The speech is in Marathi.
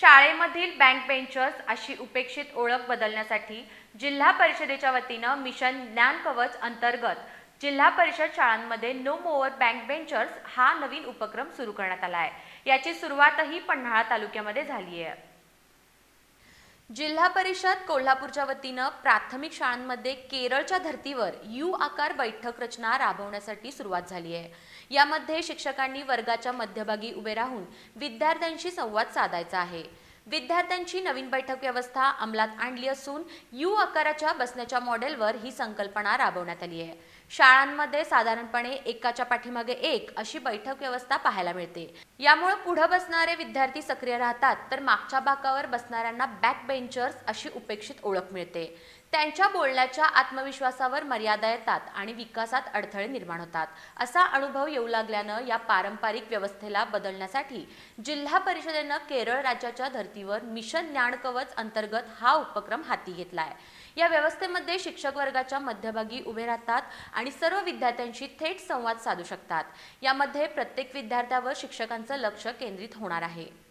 शाळेमधील बँक बेंचर्स अशी उपेक्षित ओळख बदलण्यासाठी जिल्हा परिषदेच्या वतीनं मिशन ज्ञान कवच अंतर्गत जिल्हा परिषद शाळांमध्ये नो मोअर बँक बेंचर्स हा नवीन उपक्रम सुरू करण्यात आला आहे. याची सुरुवातही पन्हाळा तालुक्यामध्ये झाली आहे. जिल्हा परिषद कोल्हापूरच्या वतीनं प्राथमिक शाळांमध्ये केरळच्या धर्तीवर यू आकार बैठक रचना राबवण्यासाठी सुरुवात झाली आहे. यामध्ये शिक्षकांनी वर्गाच्या मध्यभागी उभे राहून विद्यार्थ्यांशी संवाद साधायचा आहे. विद्यार्थ्यांची नवीन बैठक व्यवस्था अंमलात आणली असून यू आकाराच्या बसण्याच्या मॉडेलवर ही संकल्पना राबवण्यात आली आहे. शाळांमध्ये साधारणपणे एकाच्या पाठीमागे एक अशी बैठक व्यवस्था पाहायला मिळते. यामुळे पुढे बसणारे विद्यार्थी सक्रिय राहतात तर मागच्या बाकावर बसणाऱ्यांना बॅक बेंचर्स अशी उपेक्षित ओळख मिळते. त्यांच्या बोलण्याच्या आत्मविश्वासावर मर्यादा येतात आणि विकासात अडथळे निर्माण होतात. असा अनुभव येऊ लागल्यानं या पारंपरिक व्यवस्थेला बदलण्यासाठी जिल्हा परिषदेनं केरळ राज्याच्या धर्तीवर मिशन ज्ञानकवच अंतर्गत हा उपक्रम हाती घेतलाय. या व्यवस्थेमध्ये शिक्षक वर्गाच्या मध्यभागी उभे राहतात आणि सर्व विद्यार्थ्यांशी थेट संवाद साधू शकतात. यामध्ये प्रत्येक विद्यार्थ्यावर शिक्षकांचं लक्ष केंद्रित होणार आहे.